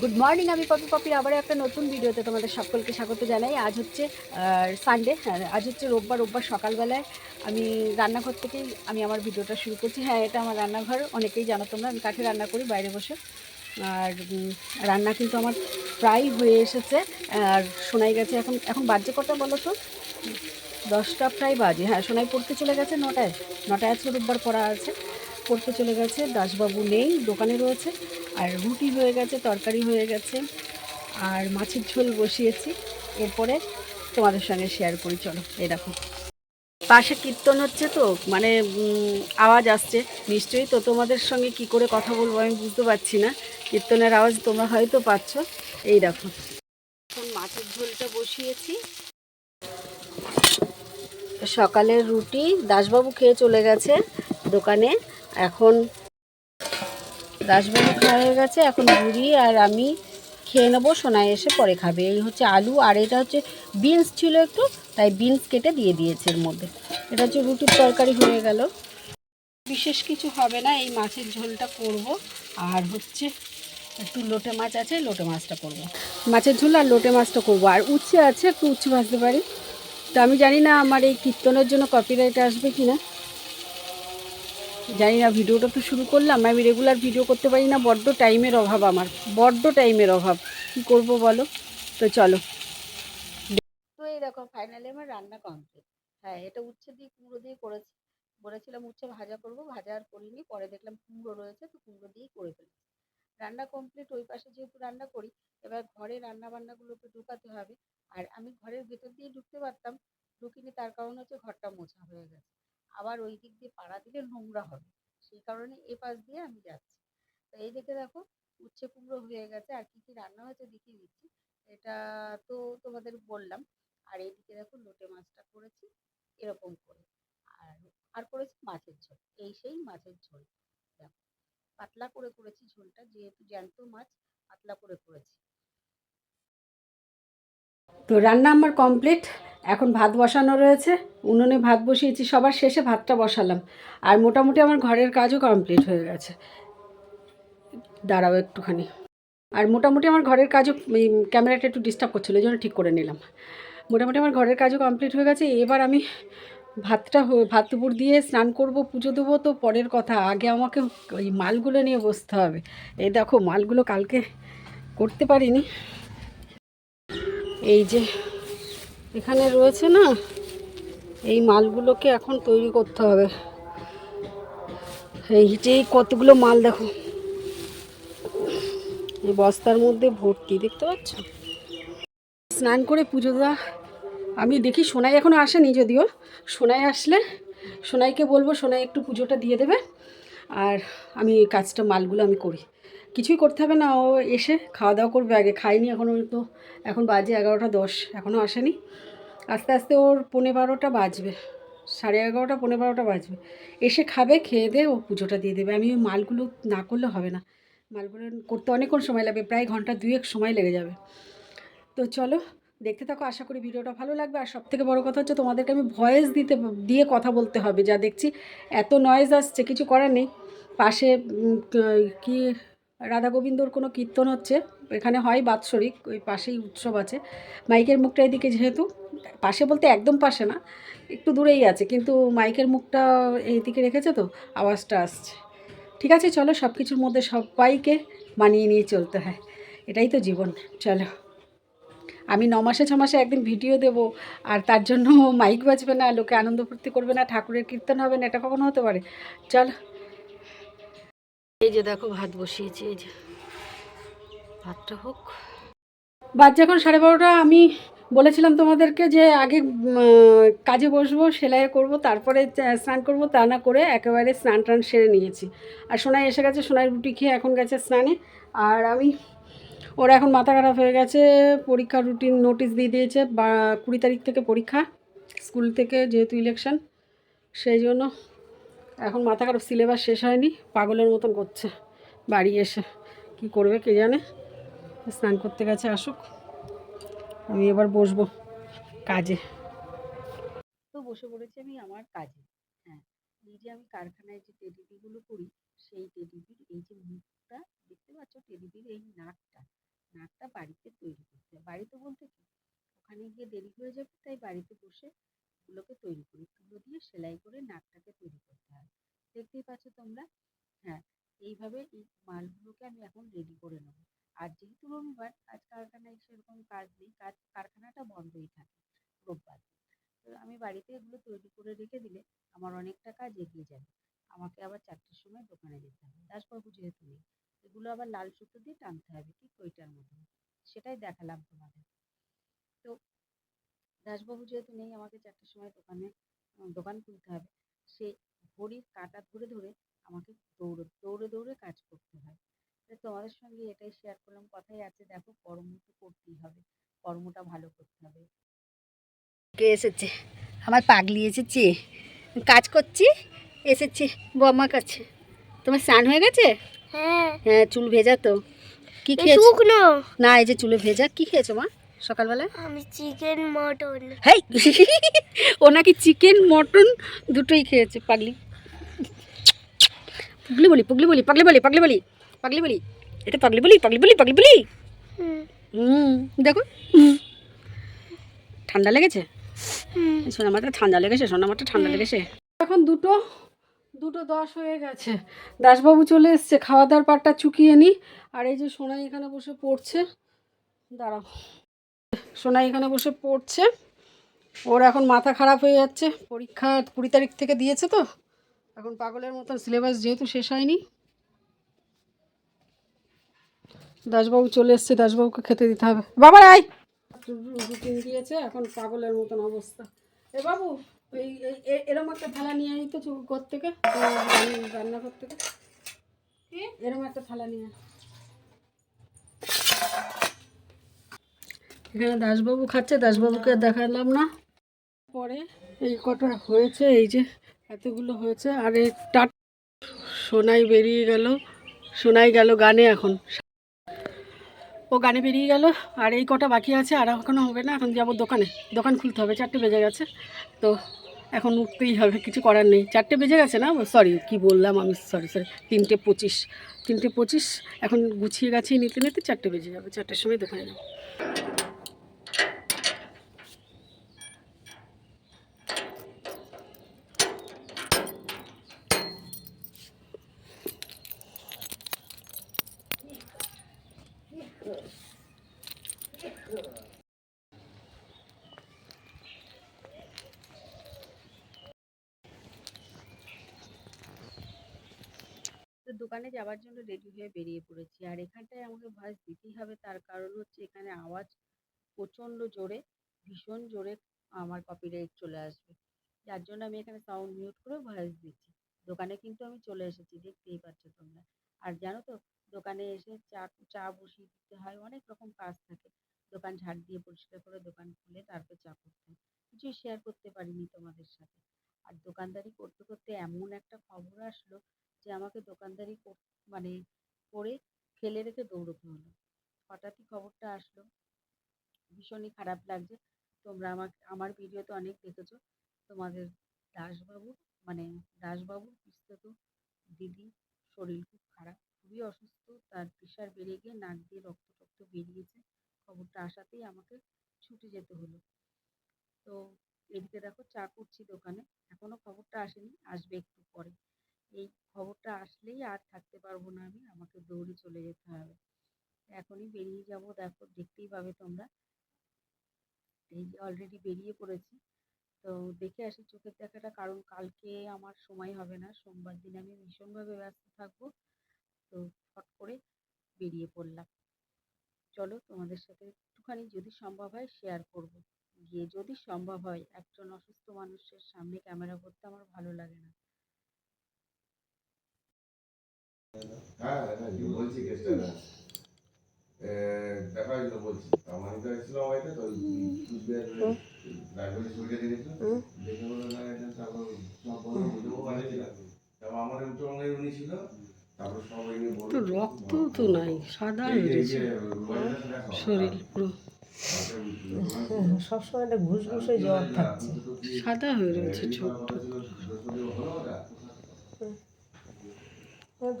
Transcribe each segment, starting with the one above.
Good morning আমি পপি পপির আবার একটা নতুন ভিডিওতে তোমাদের সকলকে স্বাগত জানাই। আজ হচ্ছে সানডে হ্যাঁ আজ হচ্ছে রোববার রোববার সকালবেলায় আমি রান্নাঘর থেকেই আমি আমার ভিডিওটা শুরু করছি। হ্যাঁ এটা আমার রান্নাঘর। অনেকেই জানো তোমরা, আমি কাঠে রান্না করি, বাইরে বসে। আর রান্না কিন্তু আমার প্রায় হয়ে এসেছে। আর শোনাই গেছে এখন এখন বাজে কথা বলো তো? দশটা প্রায় বাজে। হ্যাঁ সোনাই পড়তে চলে গেছে নটায়। নটায় আজকে রোববার পড়া আছে। পড়তে চলে গেছে, দাসবাবু নেই, দোকানে রয়েছে, আর রুটি হয়ে গেছে, তরকারি হয়ে গেছে, আর মাছের ঝোল বসিয়েছি। এরপরে তোমাদের সঙ্গে শেয়ার করি, চলো দেখো। পাশে কীর্তন হচ্ছে তো মানে আওয়াজ আসছে। নিশ্চয়ই তো তোমাদের সঙ্গে কি করে কথা বলব আমি বুঝতে পারছি না। কীর্তনের আওয়াজ তোমরা হয়তো পাচ্ছ। এই দেখো। এখন মাছের ঝোলটা বসিয়েছি। সকালের রুটি, দাসবাবু খেয়ে চলে গেছে দোকানে। এখন দাসবাবু খাওয়া হয়ে গেছে, এখন বুড়ি আর আমি খেয়ে নেব সোনায় এসে পরে খাবে। এই হচ্ছে আলু, আর এটা হচ্ছে বিনস ছিল একটু, তাই বিনস কেটে দিয়ে দিয়েছে এর মধ্যে। এটা হচ্ছে রুটির তরকারি হয়ে গেল। বিশেষ কিছু হবে না, এই মাছের ঝোলটা করব, আর হচ্ছে একটু লোটে মাছ আছে, লোটে মাছটা করব। মাছের ঝোল আর লোটে মাছটা করব, আর উচ্ছে আছে, একটু উচ্ছে ভাজতে পারি। তো আমি জানি না আমার এই কীর্তনের জন্য কপিরাইট আসবে কি না জানি না, ভিডিওটা তো শুরু করলাম। আমি রেগুলার ভিডিও করতে পারি না, বড্ড টাইমের অভাব আমার। বড্ড টাইমের অভাব। কি করব বলো? তো চলো। তো এই দেখো ফাইনালি আমার রান্না কমপ্লিট হ্যাঁ এটা উচ্ছে দিয়ে কুমড়ো দিয়ে করেছি। বলেছিলাম উচ্ছে ভাজা করব, ভাজা আর করিনি। পরে দেখলাম কুমড়ো রয়েছে, তো কুমড়ো দিয়েই করে ফেলেছি। রান্না কমপ্লিট ওই পাশে যেহেতু রান্না করি, এবার ঘরে রান্না বান্নাগুলোকে ঢুকাতে হবে। আর আমি ঘরের ভেতর দিয়ে ঢুকতে পারতাম, ঢুকিনি, তার কারণ হচ্ছে ঘরটা মোছা হয়ে গেছে। আবার ওই দিক দিয়ে পাড়া দিলে নোংরা হবে। সেই কারণে এ পাশ দিয়ে আমি যাচ্ছি। তো এই দিকে দেখো, উচ্ছে কুমড়ো হয়ে গেছে। আর কি কি রান্না হয়েছে দেখিয়ে দিচ্ছি। এটা তো তোমাদের বললাম। আর এইদিকে দেখো লোটে মাছটা করেছি, এরকম করে। আর আর করেছি মাছের ঝোল। এই সেই মাছের ঝোল। দেখো, পাতলা করে করেছি ঝোলটা, যেহেতু জ্যান্ত মাছ, পাতলা করে করেছি। তো রান্না আমার কমপ্লিট। এখন ভাত বসানো রয়েছে। উনুনে ভাত বসিয়েছি, সবার শেষে ভাতটা বসালাম। আর মোটামুটি আমার ঘরের কাজও কমপ্লিট হয়ে গেছে। দাঁড়াও একটুখানি। আর মোটামুটি আমার ঘরের কাজও ক্যামেরাটা একটু ডিস্টার্ব করছিল জন্য ঠিক করে নিলাম। মোটামুটি আমার ঘরের কাজও কমপ্লিট হয়ে গেছে। এবার আমি ভাতটা ভাত দুপুর দিয়ে স্নান করব, পুজো দেবো, তো পরের কথা, আগে আমাকে ওই মালগুলো নিয়ে বসতে হবে। এই দেখো, মালগুলো কালকে করতে পারিনি। এই যে এখানে রয়েছে না, এই মালগুলোকে এখন তৈরি করতে হবে। এই যে কতগুলো মাল দেখো। এই বস্তার মধ্যে ভর্তি, দেখতে পাচ্ছ? স্নান করে পুজো দেওয়া। আমি দেখি সোনাই এখনও আসেনি যদিও। সোনাই আসলে, সোনাইকে বলব সোনাই একটু পুজোটা দিয়ে দেবে। আর আমি এই কাজটা, মালগুলো আমি করি। কিছুই করতে হবে না, ও এসে খাওয়া দাওয়া করবে আগে। খাইনি এখনও তো, এখন বাজে এগারোটা দশ এখনও আসেনি। আস্তে আস্তে ওর পৌনে বারোটা বাজবে, সাড়ে এগারোটা, পৌনে বারোটা বাজবে। এসে খাবে, খেয়ে দিয়ে ও পুজোটা দিয়ে দেবে। আমি ওই মালগুলো না করলে হবে না। মালগুলো করতে অনেকক্ষণ সময় লাগবে, প্রায় ঘণ্টা দুয়েক সময় লেগে যাবে। তো চলো, দেখতে থাকো, আশা করি ভিডিওটা ভালো লাগবে। আর সব থেকে বড়ো কথা হচ্ছে, তোমাদেরকে আমি ভয়েস দিতে, দিয়ে কথা বলতে হবে। যা দেখছি, এত নয়েজ আসছে, কিছু করার নেই। পাশে কি রাধা গোবিন্দর কোনো কীর্তন হচ্ছে, এখানে হয় বাৎসরিক, ওই পাশেই উৎসব আছে। মাইকের মুখটা এদিকে যেহেতু, পাশে বলতে একদম পাশে না, একটু দূরেই আছে, কিন্তু মাইকের মুখটা এইদিকে রেখেছে তো, আওয়াজটা আসছে। ঠিক আছে, চলো সব কিছুর মধ্যে সবাইকে মানিয়ে নিয়ে চলতে হয়। এটাই তো জীবন, চলো। আমি ন মাসে, ছ মাসে একদিন ভিডিও দেব, আর তার জন্য মাইক বাজবে না, লোকে আনন্দ ফুর্তি করবে না, ঠাকুরের কীর্তন হবে না, এটা কখনো হতে পারে। চল। এই যে দেখো ভাত বসিয়েছি, এই যে ভাতটা হোক। বাদ যখন সাড়ে বারোটা, আমি বলেছিলাম তোমাদেরকে যে আগে কাজে বসবো সেলাই করব, তারপরে স্নান করব, তা না করে একেবারে স্নান টান সেরে নিয়েছি। আর সোনাই এসে গেছে সোনাই রুটি খেয়ে এখন গেছে স্নানে। আর আমি, ওর এখন মাথা খারাপ হয়ে গেছে পরীক্ষার রুটিন নোটিশ দিয়ে দিয়েছে, বা কুড়ি তারিখ থেকে পরীক্ষা, স্কুল থেকে যেহেতু ইলেকশন সেই জন্য এখন মাথা খারাপ, সিলেবাস শেষ হয়নি, পাগলের মতন করছে, বাড়ি এসে কি করবে কে জানে? স্নান করতে গেছে, আসুক, আমি এবার বসবো কাজে। তো বসে পড়েছি আমি আমার কাজে হ্যাঁ। এই যে আমি কারখানায় যে টেডিপিগুলো করি, সেই টেডিপির এই যে মুখটা, দেখতে পাচ্ছ টেডিপির এই নাকটা নাকটা বাড়িতে তৈরি করতে বাড়িতে বলতে কি? ওখানে গিয়ে দেরি হয়ে যাবে, তাই বাড়িতে বসে এগুলোকে তৈরি করি। তুলো দিয়ে সেলাই করে নাকটাকে তৈরি করতে হয়। দেখতেই পাচ্ছ তোমরা? হ্যাঁ এইভাবে এই মালগুলোকে আমি এখন রেডি করে নেব। আর যেহেতু রবিবার, আজ কারখানায় সেরকম কাজ নেই, কাজ, কারখানাটা বন্ধই থাকে রোববার। তো আমি বাড়িতে এগুলো তৈরি করে রেখে দিলে আমার অনেকটা কাজ এগিয়ে যাবে। আমাকে আবার চারটের সময় দোকানে যেতে হবে। দাসবাবু যেহেতু নেই, এগুলো আবার লাল সুতো দিয়ে টানতে হবে, ঠিক ওইটার মতন। সেটাই দেখালাম তোমাদের। তো দাসবাবু যেহেতু নেই আমাকে চারটের সময় দোকানে দোকান খুলতে হবে। সে ঘড়ির কাঁটা ধরে ধরে আমাকে দৌড়ে দৌড়ে দৌড়ে কাজ করতে হয়। তো তোমাদের সঙ্গে এটাই শেয়ার করলাম। কথাই আছে দেখো কর্ম তো করতেই হবে। কর্মটা ভালো করতে হবে। কে এসেছে? আমার পাগলি এসেছে। কাজ করছি? এসেছে বম্মার কাছে। তোমার স্নান হয়ে গেছে? হ্যাঁ। হ্যাঁ চুল ভেজা তো। কি খেয়েছো? না এই যে চুলে ভেজা। কি খেয়েছো মা? সকালবেলায়? আমি চিকেন মটন। হেই! ও নাকি চিকেন মটন দুটোই খেয়েছে পাগলি। পাগলি বলি পাগলি বলি পাগলি বলি পাগলি বলি পাগলি বলি। এটা পাগলি বলি পাগলি বলি পাগলি বলি। হুম। দেখো। ঠান্ডা লেগেছে? সোনা মাথা ঠান্ডা লেগেছে সোনা মাথা ঠান্ডা লেগেছে। এখন দুটো দুটো দশ হয়ে গেছে। দাসবাবু চলে এসছে খাওয়া দাওয়ার পাটটা চুকিয়ে নিই আর এই যে সোনাই এখানে বসে পড়ছে দাঁড়াও। সোনাই এখানে বসে পড়ছে। ওর এখন মাথা খারাপ হয়ে যাচ্ছে। পরীক্ষা কুড়ি তারিখ থেকে দিয়েছে তো। এখন পাগলের মতন সিলেবাস যেহেতু শেষ হয়নি। দাসবাবু চলে এসছে, দাসবাবুকে খেতে দিতে হবে। বাবা, আয়! রুটিন দিয়েছে, এখন পাগলের মতন অবস্থা। এ বাবু এ- এরম একটা থালা নিয়ে আই তো ঘর থেকে। রান্না- রান্নাঘর থেকে। এরম একটা থালা নিয়ে এখানে দাসবাবু খাচ্ছে, দাসবাবুকে দেখালাম না। পরে এই কটা হয়েছে, এই যে এতগুলো হয়েছে, আর এই টাট সোনাই বেরিয়ে গেল, সোনাই গেল গানে এখন। ও গানে বেরিয়ে গেল, আর এই কটা বাকি আছে, আর এখনও হবে না, এখন যাব দোকানে। দোকান খুলতে হবে, চারটে বেজে গেছে, তো এখন উঠতেই হবে, কিছু করার নেই। চারটে বেজে গেছে না? সরি কি বললাম আমি? সরি সরি তিনটে পঁচিশ। তিনটে পঁচিশ, এখন গুছিয়ে গাছিয়ে নিতে নিতে চারটে বেজে যাবে, চারটের সময় দোকানে যাব। দোকানে যাওয়ার জন্য রেডি হয়ে বেরিয়ে পড়েছি। আর এখানটায় আমাকে ভয়েস দিতেই হবে, তার কারণ হচ্ছে এখানে আওয়াজ প্রচণ্ড জোরে, ভীষণ জোরে আমার কপিরাইট চলে আসবে। যার জন্য আমি এখানে সাউন্ড মিউট করে ভয়েস দিচ্ছি। দোকানে কিন্তু আমি চলে এসেছি, দেখতেই পাচ্ছ তোমরা। আর জানো তো দোকানে এসে চা চা বসিয়ে দিতে হয়। অনেক রকম কাজ থাকে। দোকান ঝাড় দিয়ে পরিষ্কার করে দোকান খুলে তারপর চা করতে হয়। কিছুই শেয়ার করতে পারিনি তোমাদের সাথে। আর দোকানদারি করতে করতে এমন একটা খবর আসলো যে আমাকে দোকানদারি মানে করে ফেলে রেখে দৌড়তে হলো। হঠাৎই খবরটা আসলো। ভীষণই খারাপ লাগছে। তোমরা আমার আমার ভিডিও তো অনেক দেখেছ। তোমাদের দাসবাবু মানে দাসবাবুর পিস্তত দিদি, শরীর খুব খারাপ। খুবই অসুস্থ, তার প্রেশার বেড়ে গিয়ে নাক দিয়ে রক্ত টক্ত বেরিয়েছে। খবরটা আসাতেই আমাকে ছুটে যেতে হলো। তো এদিকে দেখো চা করছি দোকানে, এখনও খবরটা আসেনি, আসবে একটু পরে। এই খবরটা আসলেই আর থাকতে পারব না আমি, আমাকে দৌড়ে চলে যেতে হবে। এখনই বেরিয়ে যাব, দেখো দেখতেই পাবে তোমরা। এই অলরেডি বেরিয়ে পড়েছি। তো দেখে আসি চোখের দেখাটা, কারণ কালকে আমার সময় হবে না। সোমবার দিন আমি ভীষণভাবে ব্যস্ত থাকব। তো ফট করে বেরিয়ে পড়লাম। চলো তোমাদের সাথে একটুখানি যদি সম্ভব হয় শেয়ার করব। গিয়ে যদি সম্ভব হয় একজন অসুস্থ মানুষের সামনে ক্যামেরা করতে আমার ভালো লাগে না। হ্যাঁ দেখা হয়েছিল বলছি। আমার তো দেখে বলল না এটা তারপর সব বলল বুঝেও পারছি না তারপর আমার উত্তরবঙ্গের উনি ছিল তারপর সবাই নিয়ে বলল তো রক্ত তো নাই সাদা হয়ে দেখাও। শরীর পুরো। সবসময় একটা ঘুষ ঘুষে জ্বর থাকছে। সাদা হয়ে রয়েছে ছোট্ট।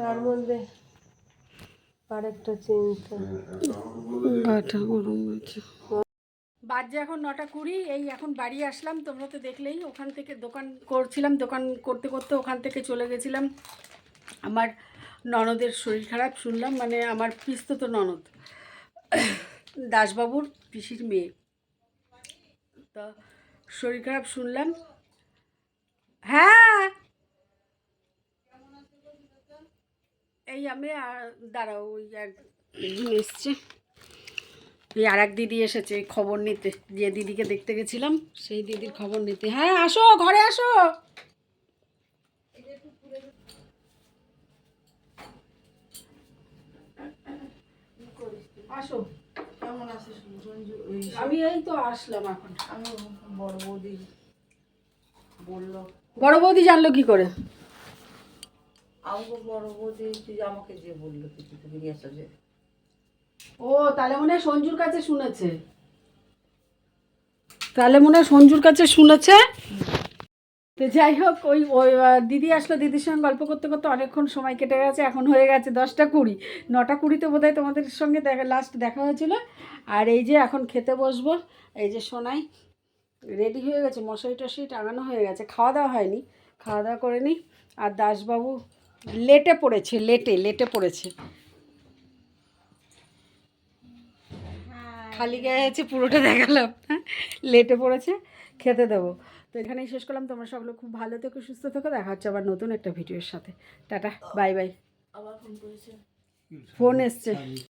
তার মধ্যে আরেকটা চিন্তা। গাটা গরম হয়েছে। বাজে এখন নটা কুড়ি এই এখন বাড়ি আসলাম তোমরা তো দেখলেই ওখান থেকে দোকান করছিলাম দোকান করতে করতে ওখান থেকে চলে গেছিলাম। আমার ননদের শরীর খারাপ শুনলাম মানে আমার পিস্তত ননদ। দাসবাবুর পিসির মেয়ে। তো শরীর খারাপ শুনলাম। হ্যাঁ! এই আমি আর, দাঁড়াও, ওই এক এসছে। এই আর এক দিদি এসেছে, খবর নিতে। যে দিদিকে দেখতে গেছিলাম, সেই দিদির খবর নিতে। হ্যাঁ আসো, ঘরে আসো! আসো। কেমন আছিস আমি এই তো আসলাম এখন। আমি বড় বৌদি বলল। বড় বৌদি জানলো কি করে? আমাকে বড় বৌদি তুই আমাকে যে বলল তুই বেরিয়ে আসা যে ও তাহলে মনে হয় সঞ্জুর কাছে শুনেছে। তাহলে মনে হয় সঞ্জুর কাছে শুনেছে? তো যাই হোক ওই ওই দিদি আসলো দিদির সঙ্গে গল্প করতে করতে অনেকক্ষণ সময় কেটে গেছে এখন হয়ে গেছে দশটা কুড়ি। নটা কুড়িতে বোধহয় তোমাদের সঙ্গে দেখা লাস্ট দেখা হয়েছিল। আর এই যে এখন খেতে বসবো এই যে সোনাই রেডি হয়ে গেছে মশারি টশারি টাঙানো হয়ে গেছে খাওয়া দাওয়া হয়নি। খাওয়া দাওয়া করে নি। আর দাসবাবু লেটে পড়েছে লেটে লেটে পড়েছে। খালি গায়ে আছে পুরোটা দেখালাম। হ্যাঁ লেটে পড়েছে খেতে দেবো। তো এখানেই শেষ করলাম। তোমরা সকলে খুব ভালো থেকো সুস্থ থেকো। দেখা হচ্ছে আবার নতুন একটা ভিডিওর সাথে। Tata bye bye. আবার ফোন করেছে। ফোন এসছে।